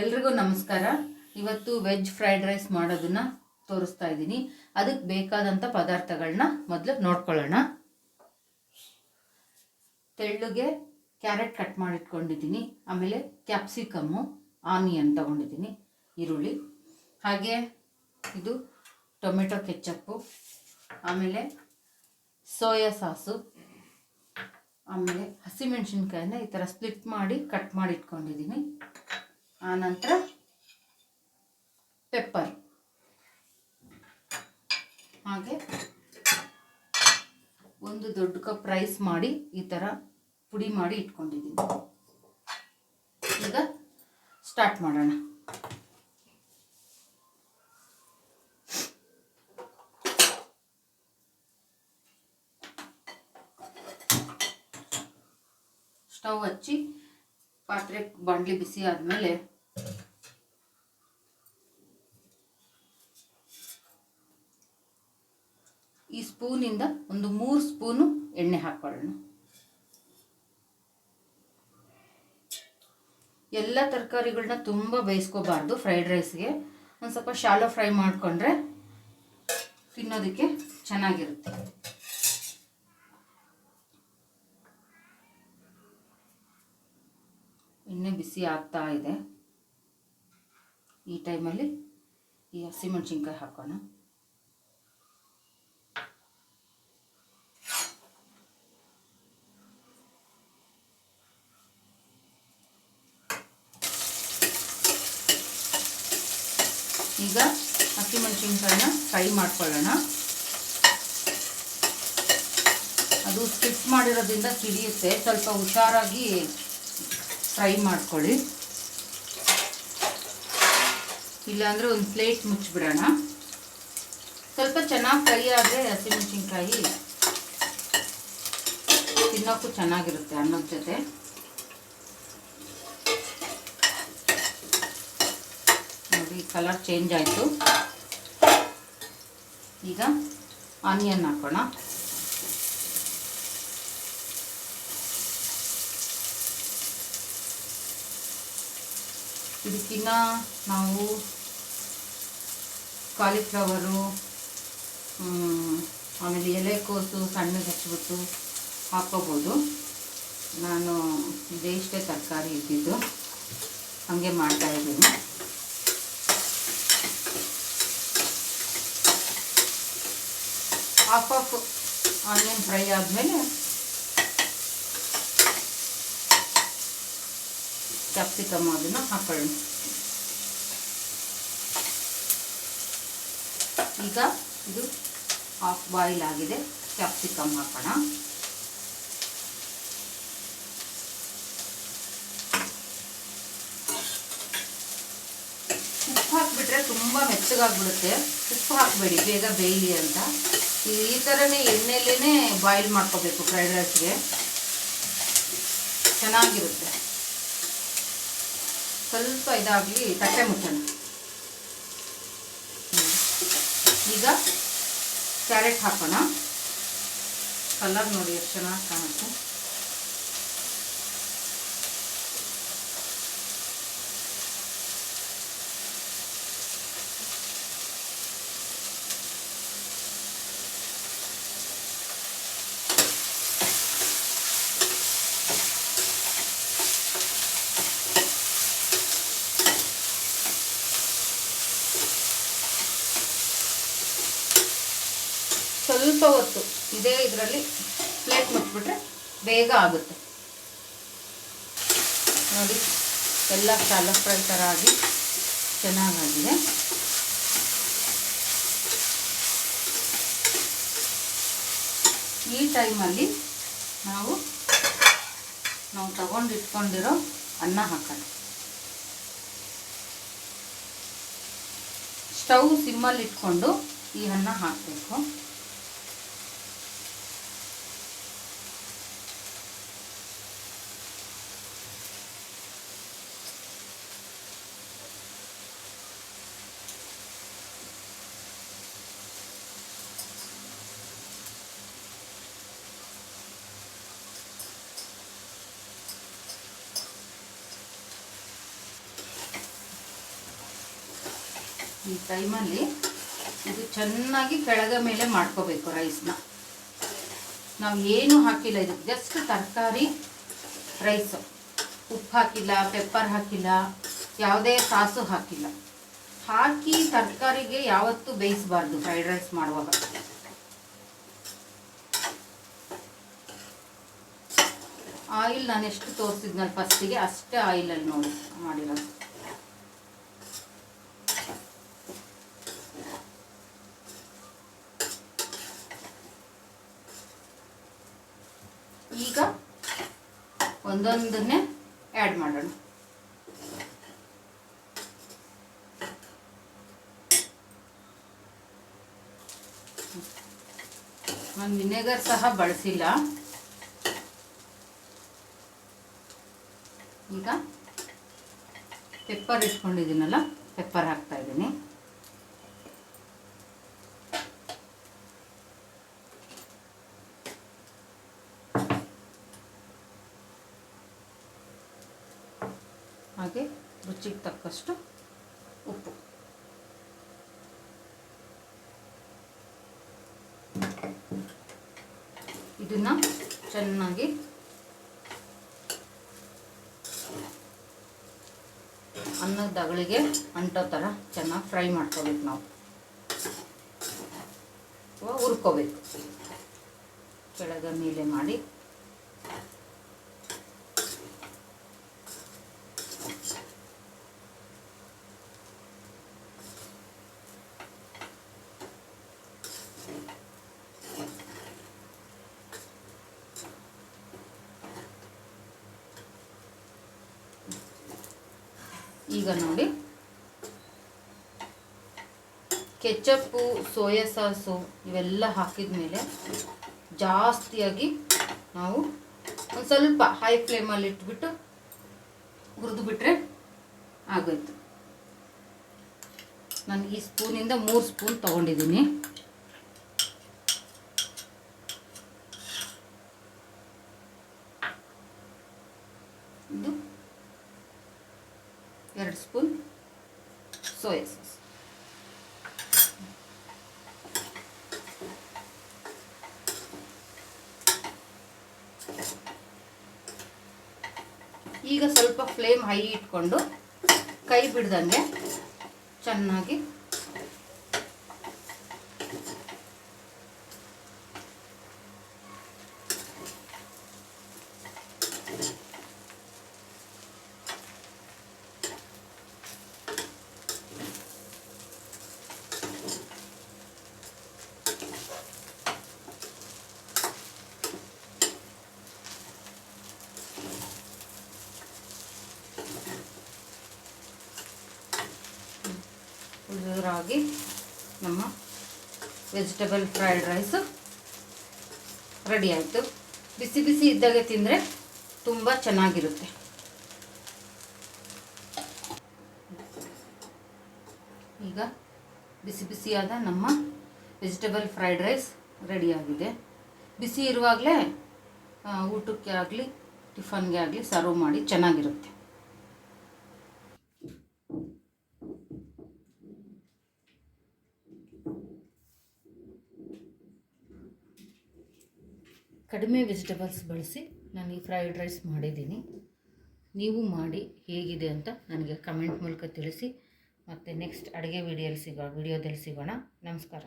ಎಲ್ರಿಗೂ ನಮಸ್ಕಾರ. ಇವತ್ತು ವೆಜ್ ಫ್ರೈಡ್ ರೈಸ್ ಮಾಡೋದನ್ನ ತೋರಿಸ್ತಾ ಇದ್ದೀನಿ. ಅದಕ್ಕೆ ಬೇಕಾದಂಥ ಪದಾರ್ಥಗಳನ್ನ ಮೊದಲು ನೋಡ್ಕೊಳ್ಳೋಣ. ತೆಳ್ಳುಗೆ ಕ್ಯಾರೆಟ್ ಕಟ್ ಮಾಡಿಟ್ಕೊಂಡಿದ್ದೀನಿ. ಆಮೇಲೆ ಕ್ಯಾಪ್ಸಿಕಮ್ಮು ಆನಿಯನ್ ತಗೊಂಡಿದ್ದೀನಿ. ಈರುಳ್ಳಿ. ಹಾಗೆ ಇದು ಟೊಮೆಟೊ ಕೆಚ್ಚಪ್ಪು ಆಮೇಲೆ ಸೋಯಾ ಸಾಸು. ಆಮೇಲೆ ಹಸಿಮೆಣಸಿನ್ಕಾಯಿನ ಈ ಥರ ಸ್ಪ್ಲಿಟ್ ಮಾಡಿ ಕಟ್ ಮಾಡಿ ಇಟ್ಕೊಂಡಿದ್ದೀನಿ ಆನಂತರ ಪೆಪ್ಪರ್ ಹಾಗೆ ಒಂದು ದೊಡ್ಡ ಕಪ್ ರೈಸ್ ಮಾಡಿ ಈ ಥರ ಪುಡಿ ಮಾಡಿ ಇಟ್ಕೊಂಡಿದ್ದೀನಿ. ಈಗ ಸ್ಟಾರ್ಟ್ ಮಾಡೋಣ. ಸ್ಟವ್ ಹಚ್ಚಿ ಪಾತ್ರೆ ಬಾಣಲಿ ಬಿಸಿ ಆದಮೇಲೆ ಈ ಸ್ಪೂನಿಂದ ಒಂದು ಮೂರು ಸ್ಪೂನು ಎಣ್ಣೆ ಹಾಕ್ಕೊಳ್ಳೋಣ. ಎಲ್ಲ ತರಕಾರಿಗಳನ್ನ ತುಂಬ ಬೇಯಿಸ್ಕೋಬಾರ್ದು ಫ್ರೈಡ್ ರೈಸ್ಗೆ ಒಂದು ಸ್ವಲ್ಪ ಶಾಲೋ ಫ್ರೈ ಮಾಡಿಕೊಂಡ್ರೆ ತಿನ್ನೋದಕ್ಕೆ ಚೆನ್ನಾಗಿರುತ್ತೆ. ಎಣ್ಣೆ ಬಿಸಿ ಆಗ್ತಾ ಇದೆ. ಈ ಟೈಮಲ್ಲಿ ಈ ಹಸಿಮೆಣಸಿನ್ಕಾಯಿ ಹಾಕೋಣ. ಈಗ ಹಸಿಮೆಣಸಿನ್ಕಾಯಿನ ಫ್ರೈ ಮಾಡ್ಕೊಳ್ಳೋಣ. ಅದು ಸ್ಕಿಪ್ ಮಾಡಿರೋದ್ರಿಂದ ಸಿಡಿಯುತ್ತೆ. ಸ್ವಲ್ಪ ಹುಷಾರಾಗಿ ಫ್ರೈ ಮಾಡ್ಕೊಳ್ಳಿ. ಇಲ್ಲಾಂದರೆ ಒಂದು ಪ್ಲೇಟ್ ಮುಚ್ಚಿಬಿಡೋಣ. ಸ್ವಲ್ಪ ಚೆನ್ನಾಗಿ ಫ್ರೈ ಆದರೆ ಹಸಿಮೆಣಸಿನ್ಕಾಯಿ ತಿನ್ನೋಕ್ಕೂ ಚೆನ್ನಾಗಿರುತ್ತೆ ಅನ್ನದ ಜೊತೆ. ನೋಡಿ ಕಲರ್ ಚೇಂಜ್ ಆಯಿತು. ಈಗ ಆನಿಯನ್ ಹಾಕೋಣ. ಇದಕ್ಕಿನ್ನ ನಾವು ಕಾಲಿಫ್ಲವರು ಆಮೇಲೆ ಎಲೆಕೋಸು ಸಣ್ಣಗೆ ಹಚ್ಬಿಟ್ಟು ಹಾಕೋಬೋದು. ನಾನು ಇದೇ ಇಷ್ಟೇ ತರಕಾರಿ ಇದ್ದಿದ್ದು ಹಾಗೆ ಮಾಡ್ತಾಯಿದ್ದೀನಿ ಹಾಫ್ ಆಫ್ ಆನಿಯನ್ ಫ್ರೈ ಆದಮೇಲೆ ಕ್ಯಾಪ್ಸಿಕಮ್ ಅದನ್ನು ಹಾಕೊಳ್ಳೋಣ. ಈಗ ಇದು ಹಾಫ್ ಬಾಯ್ಲ್ ಆಗಿದೆ. ಕ್ಯಾಪ್ಸಿಕಮ್ ಹಾಕೋಣ. ಉಪ್ಪು ಹಾಕಿಬಿಟ್ರೆ ತುಂಬ ಮೆಚ್ಚಗಾಗ್ಬಿಡುತ್ತೆ ಉಪ್ಪು ಹಾಕಬೇಡಿ, ಬೇಗ ಬೇಯಲಿ ಅಂತ. ಈ ಥರನೇ ಎಣ್ಣೆಲೇ ಬಾಯ್ಲ್ ಮಾಡ್ಕೋಬೇಕು ಫ್ರೈಡ್ ರೈಸ್ಗೆ ಚೆನ್ನಾಗಿರುತ್ತೆ. ಸ್ವಲ್ಪ ಇದಾಗಲಿ ತಟ್ಟೆ ಮುಚ್ಚೋಣ. ಈಗ ಕ್ಯಾರೆಟ್ ಹಾಕೋಣ. ಕಲರ್ ನೋಡಿ ಎಷ್ಟು ಚೆನ್ನಾಗಿ ಕಾಣುತ್ತೆ. ಸ್ವಲ್ಪ ಹೊತ್ತು ಇದೇ ಇದರಲ್ಲಿ ಪ್ಲೇಟ್ ಮುಚ್ಚಿಬಿಟ್ರೆ ಬೇಗ ಆಗುತ್ತೆ. ನೋಡಿ, ಎಲ್ಲ ಶಾಲ ಫ್ರೈ ಥರ ಆಗಿ ಚೆನ್ನಾಗಾಗಿದೆ. ಈ ಟೈಮಲ್ಲಿ ನಾವು ನಾವು ತಗೊಂಡಿಟ್ಕೊಂಡಿರೋ ಅನ್ನ ಹಾಕೋಣ. ಸ್ಟವ್ ಸಿಮ್ಮಲ್ಲಿ ಇಟ್ಕೊಂಡು ಈ ಅನ್ನ ಹಾಕಬೇಕು. ಈ ಟೈಮಲ್ಲಿ ಇದು ಚೆನ್ನಾಗಿ ಕೆಳಗ ಮೇಲೆ ಮಾಡ್ಕೋಬೇಕು ರೈಸ್ನ. ನಾವು ಏನು ಹಾಕಿಲ್ಲ ಇದು ಜಸ್ಟ್ ತರಕಾರಿ, ರೈಸು. ಉಪ್ಪು ಹಾಕಿಲ್ಲ ಪೆಪ್ಪರ್ ಹಾಕಿಲ್ಲ, ಯಾವುದೇ ಸಾಸು ಹಾಕಿಲ್ಲ. ಹಾಕಿ ತರಕಾರಿಗೆ ಯಾವತ್ತೂ ಬೇಯಿಸಬಾರ್ದು ಫ್ರೈಡ್ ರೈಸ್ ಮಾಡುವಾಗ. ಆಯಿಲ್ ನಾನು ಎಷ್ಟು ತೋರಿಸಿದ್ನಲ್ಲ ಫಸ್ಟಿಗೆ ಅಷ್ಟೇ ಆಯಿಲಲ್ಲಿ ನೋಡಿ, ಮಾಡಿರೋದು ಈಗ ಒಂದೊಂದನ್ನೇ ಆ್ಯಡ್ ಮಾಡೋಣ. ನಾನು ವಿನೆಗರ್ ಸಹ ಬಳಸಿಲ್ಲ. ಈಗ ಪೆಪ್ಪರ್ ಇಟ್ಕೊಂಡಿದ್ದೀನಲ್ಲ ಪೆಪ್ಪರ್ ಹಾಕ್ತಾ ಇದ್ದೀನಿ ಹಾಗೆ ರುಚಿಗೆ ಉಪ್ಪು. ಇದನ್ನ ಚೆನ್ನಾಗಿ ಅನ್ನದ ಅಗಳಿಗೆ ಅಂಟೋ ಥರ ಚೆನ್ನಾಗಿ ಫ್ರೈ ಮಾಡ್ಕೋಬೇಕು ನಾವು. ಹುರ್ಕೋಬೇಕು. ಕೆಳಗ ಮೇಲೆ ಮಾಡಿ. ಈಗ ನೋಡಿ. ಕೆಚಪ್ಪು, ಸೋಯಾ ಸಾಸು ಇವೆಲ್ಲ ಹಾಕಿದ ಮೇಲೆ ಜಾಸ್ತಿಯಾಗಿ ನಾವು ಒಂದು ಸ್ವಲ್ಪ ಹೈ ಫ್ಲೇಮಲ್ಲಿ ಇಟ್ಬಿಟ್ಟು ಹುರಿದು ಬಿಟ್ಟರೆ ಆಗೋಯ್ತು. ನಾನು ಈ ಸ್ಪೂನಿಂದ ಮೂರು ಸ್ಪೂನ್ ತೊಗೊಂಡಿದ್ದೀನಿ ಇದು ಎರಡು ಸ್ಪೂನ್ ಸೋಯಾ ಸಾಸ್. ಈಗ ಸ್ವಲ್ಪ ಫ್ಲೇಮ್ ಹೈ ಇಟ್ಕೊಂಡು ಕೈ ಬಿಡ್ದಂಗೆ ಚೆನ್ನಾಗಿ ಉದುರಾಗಿ ನಮ್ಮ ವೆಜಿಟೇಬಲ್ ಫ್ರೈಡ್ ರೈಸು ರೆಡಿ ಆಯಿತು. ಬಿಸಿ ಬಿಸಿ ಇದ್ದಾಗೆ ತಿಂದರೆ ತುಂಬ ಚೆನ್ನಾಗಿರುತ್ತೆ. ಈಗ ಬಿಸಿ ಬಿಸಿಯಾದ ನಮ್ಮ ವೆಜಿಟೇಬಲ್ ಫ್ರೈಡ್ ರೈಸ್ ರೆಡಿಯಾಗಿದೆ ಬಿಸಿ ಇರುವಾಗಲೇ ಊಟಕ್ಕೆ ಆಗಲಿ, ಟಿಫನ್ಗೆ ಆಗಲಿ ಸರ್ವ್ ಮಾಡಿ ಚೆನ್ನಾಗಿರುತ್ತೆ. ಕಡಿಮೆ ವೆಜಿಟೇಬಲ್ಸ್ ಬಳಸಿ ನಾನು ಈ ಫ್ರೈಡ್ ರೈಸ್ ಮಾಡಿದ್ದೀನಿ. ನೀವು ಮಾಡಿ ಹೇಗಿದೆ ಅಂತ ನನಗೆ ಕಮೆಂಟ್ ಮೂಲಕ ತಿಳಿಸಿ. ಮತ್ತು ನೆಕ್ಸ್ಟ್ ಅಡುಗೆ ವಿಡಿಯೋಲಿ ಸಿಗೋ ವಿಡಿಯೋದಲ್ಲಿ ಸಿಗೋಣ. ನಮಸ್ಕಾರ.